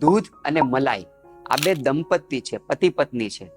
દૂધ અને મલાઈ. આ બે દંપતી છે, પતિ પત્ની છે.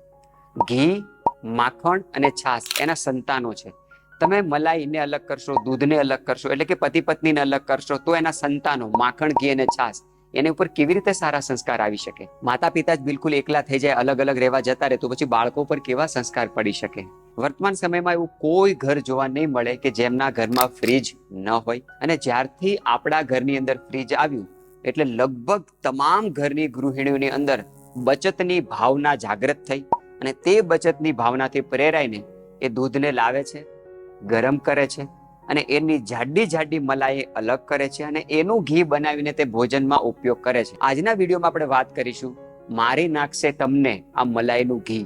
ઘી, માખણ અને છાશ એના સંતાનો છે. તમે મલાઈને અલગ કરશો, દૂધને અલગ કરશો, એટલે કે પતિ પત્નીને અલગ કરશો, તો એના સંતાનો, માખણ, ઘી અને છાશ, એની ઉપર કેવી રીતે સારા સંસ્કાર આવી શકે? માતા પિતા જ બિલકુલ એકલા થઈ જાય અલગ અલગ રહેવા જતા રહે, તો પછી બાળકો પર કેવા સંસ્કાર પડી શકે? વર્તમાન સમયમાં એવું કોઈ ઘર જોવા નહીં મળે કે જેમના ઘરમાં ફ્રીજ ન હોય. અને જ્યારથી આપણા ઘરની અંદર ફ્રીજ આવ્યું એટલે લગભગ તમામ ઘરની ગૃહિણીઓની અંદર બચતની ભાવના જાગૃત થઈ અને તે બચતની ભાવનાથી પ્રેરાઈને એ દૂધને લાવે છે, ગરમ કરે છે અને એની જાડી જાડી મલાઈ અલગ કરે છે અને એનું ઘી બનાવીને તે ભોજનમાં ઉપયોગ કરે છે. આજના વિડીયોમાં આપણે વાત કરીશું, મારી નાખશે તમને આ મલાઈનું ઘી.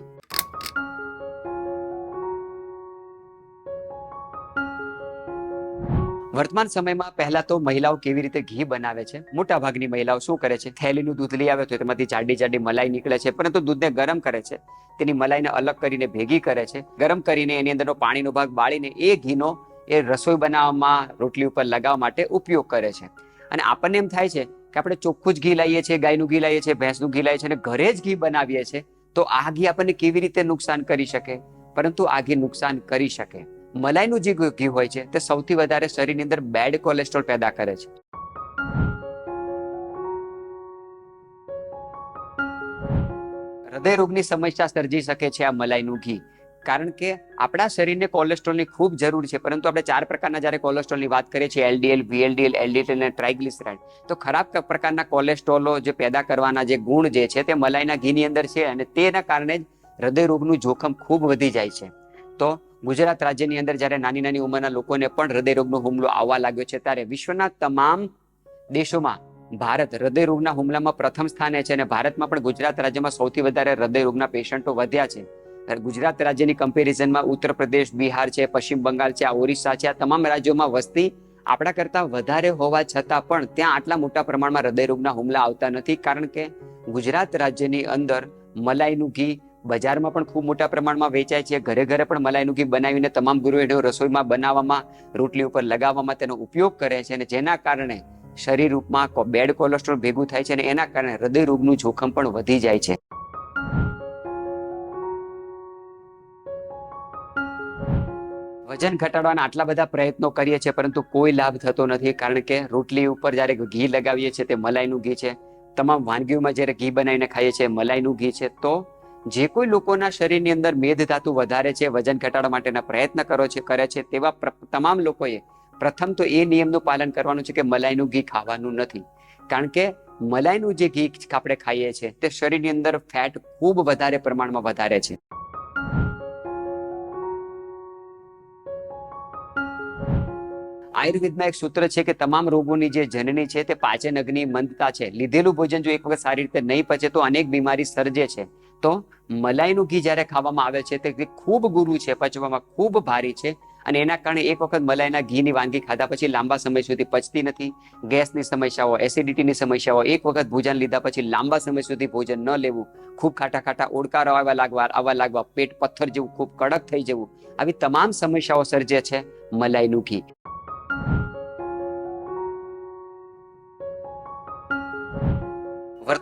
વર્તમાન સમયમાં પહેલા તો મહિલાઓ કેવી રીતે ઘી બનાવે છે? મોટા ભાગની મહિલાઓ શું કરે છે? થેલીનું દૂધ લઈ આવે તો તેમાંથી જાડી જાડી મલાઈ નીકળે છે, પરંતુ દૂધને ગરમ કરે છે. તેની મલાઈને અલગ કરીને ભેગી કરે છે. ગરમ કરીને એની અંદરનો પાણીનો ભાગ બાળીને એ ઘીનો એ રસોઈ બનાવવામાં રોટલી ઉપર લગાવવા માટે ઉપયોગ કરે છે. અને આપણને એમ થાય છે કે આપણે ચોખ્ખું જ ઘી લાવીએ છીએ, ગાયનું ઘી લાવીએ છીએ, ભેંસનું ઘી લાવીએ છીએ અને ઘરે જ ઘી બનાવીએ છીએ, તો આ ઘી આપણને કેવી રીતે નુકસાન કરી શકે? પરંતુ આ ઘી નુકસાન કરી શકે. મલાઈનું જે ઘી હોય છે, તે સૌથી વધારે શરીરની અંદર બેડ કોલેસ્ટ્રોલ પેદા કરે છે. હૃદય રોગની સમસ્યા સર્જી શકે છે આ મલાઈનું ઘી. કારણ કે આપણા શરીરને કોલેસ્ટ્રોલની ખૂબ જરૂર છે, પરંતુ આપણે ચાર પ્રકારના જ્યારે કોલેસ્ટ્રોલની વાત કરીએ છીએ એલડીએલ વીએલડીએલ એલડીએલ અને ટ્રાઇગ્લિસરાઇડ તો ખરાબ પ્રકારના કોલેસ્ટ્રોલો જે પેદા કરવાના જે ગુણ જે છે, તે મલાઈના ઘીની અંદર છે અને તેના કારણે જ હૃદય રોગનું જોખમ ખૂબ વધી જાય છે. તો ગુજરાત રાજ્યની અંદર જ્યારે નાની નાની ઉંમરના લોકોને પણ હૃદયરોગનો હુમલો આવવા લાગ્યો છે, ત્યારે વિશ્વના તમામ દેશોમાં ભારત હૃદયરોગના હુમલામાં પ્રથમ સ્થાને છે અને ભારતમાં પણ ગુજરાત રાજ્યમાં સૌથી વધારે હૃદયરોગના પેશન્ટો વધ્યા છે. ગુજરાત રાજ્યની કમ્પેરિઝનમાં ઉત્તર પ્રદેશ, બિહાર છે, પશ્ચિમ બંગાળ છે ઓરિસ્સા છે, આ તમામ રાજ્યોમાં વસ્તી આપણા કરતા વધારે હોવા છતાં પણ ત્યાં આટલા મોટા પ્રમાણમાં હૃદયરોગના હુમલા આવતા નથી. કારણ કે ગુજરાત રાજ્યની અંદર મલાઈનું ઘી બજારમાં પણ ખૂબ મોટા પ્રમાણમાં વેચાય છે. ઘરે ઘરે પણ મલાઈનું ઘી બનાવીને તમામ ગૃહિણીઓ રસોઈમાં બનાવવામાં, રોટલી ઉપર લગાવવામાં તેનો ઉપયોગ કરે છે અને જેના કારણે શરીર રૂપમાં બેડ કોલેસ્ટ્રોલ ભેગું થાય છે અને એના કારણે હૃદય રોગનું જોખમ પણ વધી જાય છે. વજન ઘટાડવાના આટલા બધા પ્રયત્નો કરીએ છીએ પરંતુ કોઈ લાભ થતો નથી કારણ કે રોટલી ઉપર જ્યારે ઘી લગાવીએ છીએ તે મલાઈનું ઘી છે. તમામ વાનગીઓમાં જ્યારે ઘી બનાવીને ખાઈએ છીએ, મલાઈનું ઘી છે તો જે કોઈ લોકોના શરીરની અંદર મેદ ધાતુ વધારે છે, વજન ઘટાડવા માટેના પ્રયત્ન કરો છે, કરે છે, તેવા તમામ લોકોએ પ્રથમ તો એ નિયમનું પાલન કરવાનું છે કે મલાઈનું ઘી ખાવાનું નથી. કારણ કે મલાઈનું જે ઘી આપણે ખાઈએ છીએ તે શરીરની અંદર ફેટ ખૂબ વધારે પ્રમાણમાં વધારે છે. આયુર્વેદમાં એક સૂત્ર છે કે તમામ રોગોની જે જનની છે તે પાચન અગ્નિ મંદતા છે. લીધેલું ભોજન જો એક વખત સારી રીતે નહીં પચે તો અનેક બીમારી સર્જે છે. તો મલાઈનું ઘી જ્યારે ખાવામાં આવે છે તે ખૂબ ગુરુ છે, પચવામાં ખૂબ ભારી છે અને એના કારણે એક વખત મલાઈના ઘીની વાનગી ખાધા પછી લાંબા સમય સુધી પચતી નથી, ગેસની સમસ્યાઓ એસિડિટીની સમસ્યાઓ, એક વખત ભોજન લીધા પછી લાંબા સમય સુધી ભોજન ન લેવું, ખૂબ ખાટા ખાટા ઓડકારો આવવા લાગવા આવવા લાગવા, પેટ પથ્થર જેવું, ખૂબ કડક થઈ જવું, આવી તમામ સમસ્યાઓ સર્જે છે મલાઈનું ઘી.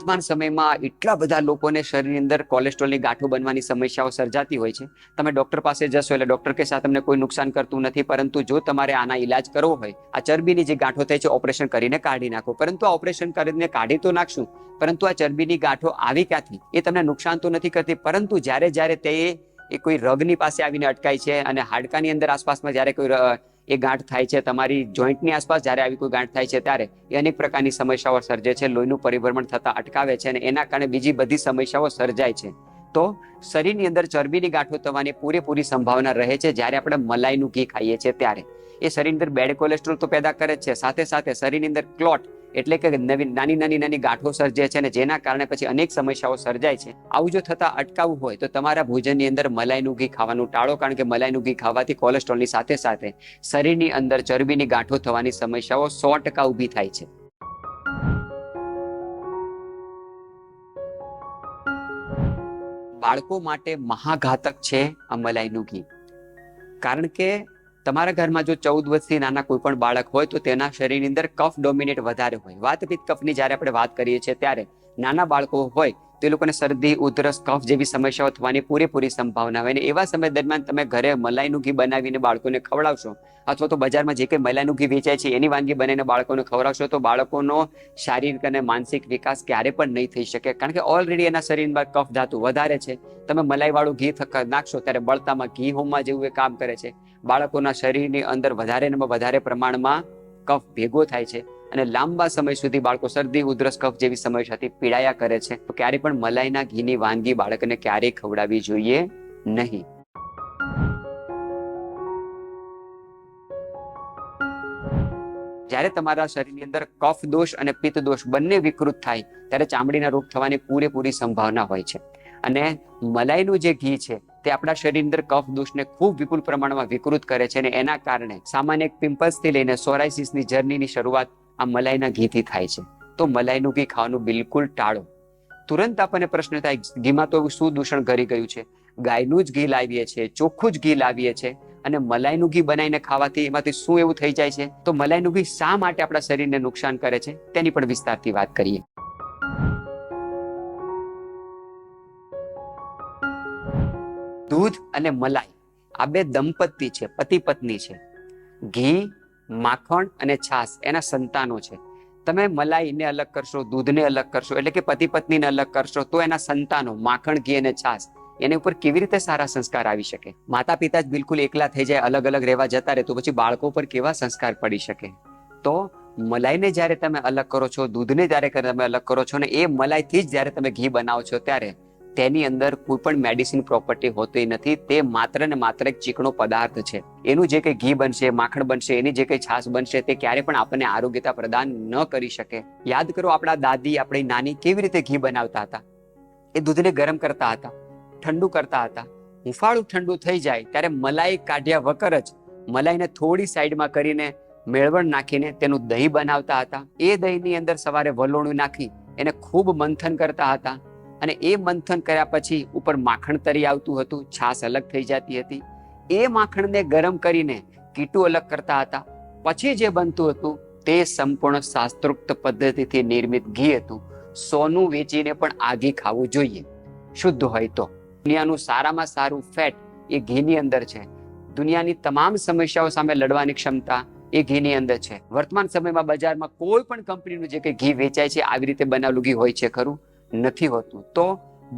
વર્તમાન સમયમાં એટલા બધા લોકોને શરીરની અંદર કોલેસ્ટ્રોલની ગાંઠો બનવાની સમસ્યાઓ સર્જાતી હોય છે. તમે ડોક્ટર પાસે જશો એટલે ડોક્ટર કે સાથે તમને કોઈ નુકસાન કરતું નથી, પરંતુ જો તમારે આના ઈલાજ કરવો હોય, આ ચરબીની જે ગાંઠો થઈ છે, ઓપરેશન કરીને કાઢી નાખો. પરંતુ આ ઓપરેશન કરીને કાઢી તો નાખશું, પરંતુ આ ચરબીની ગાંઠો આવી ક્યાંથી? એ તમને નુકસાન તો નથી કરતી, પરંતુ જ્યારે જ્યારે તે એ કોઈ રગની પાસે આવીને અટકાય છે અને હાડકાની અંદર આસપાસમાં જ્યારે કોઈ એ ગાંઠ થાય છે તમારી જોઈન્ટની આસપાસ જ્યારે આવી કોઈ ગાંઠ થાય છે ત્યારે એ અનેક પ્રકારની સમસ્યાઓ સર્જે છે. લોહીનું પરિભ્રમણ થતા અટકાવે છે અને એના કારણે બીજી બધી સમસ્યાઓ સર્જાય છે. તો શરીરની અંદર ચરબીની ગાંઠો થવાની પૂરેપૂરી સંભાવના રહે છે જ્યારે આપણે મલાઈનું ઘી ખાઈએ છીએ ત્યારે. એ શરીરની અંદર બેડ કોલેસ્ટ્રોલ તો પેદા કરે જ છે. સાથે સાથે શરીરની અંદર ક્લોટ એટલે કે નવી નાની નાની નાની ગાંઠો સર્જે છે અને જેના કારણે પછી અનેક સમસ્યાઓ સર્જાય છે. આવું જો થતા અટકાવવું હોય તો તમારા ભોજનની અંદર મલાઈનું ઘી ખાવાનું ટાળો, કારણ કે મલાઈનું ઘી ખાવાથી કોલેસ્ટ્રોલની સાથે સાથે શરીરની અંદર ચરબીની ગાંઠો થવાની સમસ્યાઓ સો ટકા ઊભી થાય છે. બાળકો માટે મહાઘાતક છે આ મલાઈનું ઘી. કારણ કે તમારા ઘરમાં જો ચૌદ વર્ષથી નાના કોઈ પણ બાળક હોય તો તેના શરીરની અંદર કફ ડોમિનેટ વધારે હોય. વાતપિત્ત કફની જ્યારે આપણે વાત કરીએ છીએ ત્યારે નાના બાળકો હોય તો લોકોને શરદી, ઉધરસ, કફ જેવી સમસ્યાઓ થવાની પૂરેપૂરી સંભાવના હોય. અને એવા સમય દરમિયાન તમે ઘરે મલાઈનું ઘી બનાવીને બાળકોને ખવડાવશો અથવા તો બજારમાં જે કંઈ મલાઈનું ઘી વેચાય છે એની વાનગી બનાવીને બાળકોને ખવડાવશો, તો બાળકોનો શારીરિક અને માનસિક વિકાસ ક્યારે પણ નહીં થઈ શકે. કારણ કે ઓલરેડી એના શરીરમાં કફ ધાતુ વધારે છે. તમે મલાઈવાળું ઘી નાખશો ત્યારે બળતામાં ઘી હોમવા જેવું એ કામ કરે છે. બાળકોના શરીરની અંદર વધારે ને વધારે પ્રમાણમાં કફ ભેગો થાય છે. અને લાંબા સમય સુધી બાળકો શરદી, ઉધરસ, કફ જેવી સમસ્યાથી પીડાયા કરે છે, તો ક્યારે પણ મલાઈના ઘીની વાનગી બાળકને ક્યારેય ખવડાવવી જોઈએ નહીં. જ્યારે તમારા શરીરની અંદર કફ દોષ અને પિત્ત દોષ બંને વિકૃત થાય, ત્યારે ચામડીના રોગ થવાની પૂરેપૂરી સંભાવના હોય છે. અને મલાઈનું જે ઘી છે, તે આપણા શરીર અંદર કફ દોષને ખૂબ વિપુલ પ્રમાણમાં વિકૃત કરે છે અને એના કારણે સામાન્ય પિમ્પલ્સથી લઈને સોરાઇસિસની જર્નીની શરૂઆત આ મલાઈના ઘીથી થાય છે. તો મલાઈનું ઘી ખાવાનું બિલકુલ ટાળો. તુરંત આપણને પ્રશ્ન થાય, ઘીમાં તો શું દૂષણ ઘરી ગયું છે? ગાયનું જ ઘી લાવીએ છીએ ચોખ્ખું જ ઘી લાવીએ છીએ અને મલાઈનું ઘી બનાવીને ખાવાથી એમાંથી શું એવું થઈ જાય છે? તો મલાઈનું ઘી શા માટે આપણા શરીરને નુકસાન કરે છે? તેની પણ વિસ્તારથી વાત કરીએ. દૂધ અને મલાઈ આ બે દંપતી છે પતિ પત્ની છે. ઘી માખણ અને છાશ, એના સંતાનો છે. તમે મલાઈને અલગ કરશો, દૂધને અલગ કરશો, એટલે કે પતિ પત્નીને અલગ કરશો, તો એના સંતાનો, માખણ, ઘી અને છાશ, એની ઉપર કેવી રીતે સારા સંસ્કાર આવી શકે? માતા પિતા જ બિલકુલ એકલા થઈ જાય અલગ અલગ રહેવા જતા રહે, તો પછી બાળકો પર કેવા સંસ્કાર પડી શકે? તો મલાઈને જ્યારે તમે અલગ કરો છો, દૂધને જ્યારે તમે અલગ કરો છો ને, એ મલાઈથી જ જ્યારે તમે ઘી બનાવો છો, ત્યારે તેની અંદર કોઈ પણ મેડિસિન પ્રોપર્ટી હોતી નથી, તે માત્ર ને માત્ર એક ચીકણો પદાર્થ છે. એનું જે કંઈ ઘી બનશે, માખણ બનશે, એની જે કંઈ છાશ બનશે, તે ક્યારે પણ આપણને આરોગ્યતા પ્રદાન ન કરી શકે. યાદ કરો આપણા દાદી, આપણી નાની કેવી રીતે ઘી બનાવતા હતા? એ દૂધને ગરમ કરતા હતા, ઠંડુ કરતા હતા. હુંફાળું ઠંડુ થઈ જાય, ત્યારે મલાઈ કાઢ્યા વગર જ મલાઈને થોડી સાઈડમાં કરીને મેળવણ નાખીને તેનું દહીં બનાવતા હતા. એ દહીંની અંદર સવારે વલોણું નાખી, એને ખૂબ મંથન કરતા હતા. અને એ મંથન કર્યા પછી ઉપર માખણ તરી આવતું હતું, છાશ અલગ થઈ જતી હતી. એ માખણને ગરમ કરીને કીટું અલગ કરતા હતા. પછી જે બનતું હતું તે સંપૂર્ણ શાસ્ત્રોક્ત પદ્ધતિથી નિર્મિત ઘી હતું. સોનું વેચીને પણ આ ખાવું જોઈએ. શુદ્ધ હોય તો. દુનિયાનું સારામાં સારું ફેટ એ ઘીની અંદર છે. દુનિયાની તમામ સમસ્યાઓ સામે લડવાની ક્ષમતા એ ઘીની અંદર છે. વર્તમાન સમયમાં બજારમાં કોઈ પણ કંપનીનું જે કંઈ ઘી વેચાય છે, આવી રીતે બનાવેલું ઘી હોય છે ખરું? નથી હોતું. તો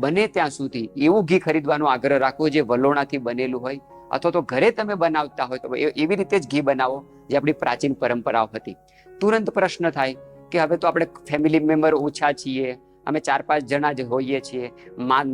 બને ત્યાં સુધી એવું ઘી ખરીદવાનો આગ્રહ રાખવો જે વલોણાથી બનેલું હોય અથવા તો ઘરે તમે બનાવતા હોય તો એવી રીતે જ ઘી બનાવો જે આપણી પ્રાચીન પરંપરાઓ હતી. તુરંત પ્રશ્ન થાય કે હવે તો આપણે ફેમિલી મેમ્બર ઓછા છીએ, અમે ચાર પાંચ જણા જ હોઈએ છીએ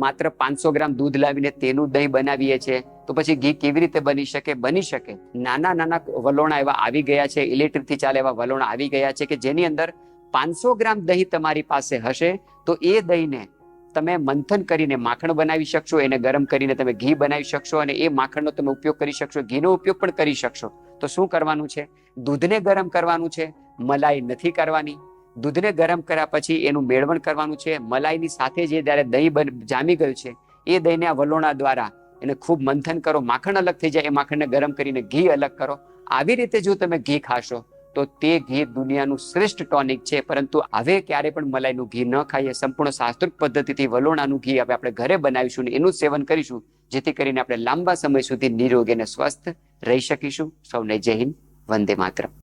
માત્ર પાંચસો ગ્રામ દૂધ લાવીને તેનું દહીં બનાવીએ છીએ, તો પછી ઘી કેવી રીતે બની શકે? બની શકે. નાના નાના વલોણા એવા આવી ગયા છે ઇલેક્ટ્રિકથી ચાલે એવા વલોણા આવી ગયા છે કે જેની અંદર પાંચસો ગ્રામ દહીં તમારી પાસે હશે, તો એ દહીંને તમે મંથન કરીને માખણ બનાવી શકશો, એને ગરમ કરીને તમે ઘી બનાવી શકશો અને એ માખણનો તમે ઉપયોગ કરી શકશો, ઘીનો ઉપયોગ પણ કરી શકશો. તો શું કરવાનું છે? દૂધને ગરમ કરવાનું છે, મલાઈ નથી કરવાની. દૂધને ગરમ કર્યા પછી એનું મેળવણ કરવાનું છે. મલાઈની સાથે જે જ્યારે દહીં બન- જામી ગયું છે, એ દહીંને આ વલોણા દ્વારા એને ખૂબ મંથન કરો. માખણ અલગ થઈ જાય, એ માખણને ગરમ કરીને ઘી અલગ કરો. આવી રીતે જો તમે ઘી ખાશો તો તે ઘી દુનિયાનું શ્રેષ્ઠ ટોનિક છે. પરંતુ હવે ક્યારે પણ મલાઈનું ઘી ન ખાઈએ, સંપૂર્ણ શાસ્ત્રોક પદ્ધતિથી વલોણાનું ઘી હવે આપણે ઘરે બનાવીશું ને એનું સેવન કરીશું, જેથી કરીને આપણે લાંબા સમય સુધી નિરોગી અને સ્વસ્થ રહી શકીશું. સૌને જય હિન્દ, વંદે માતરમ.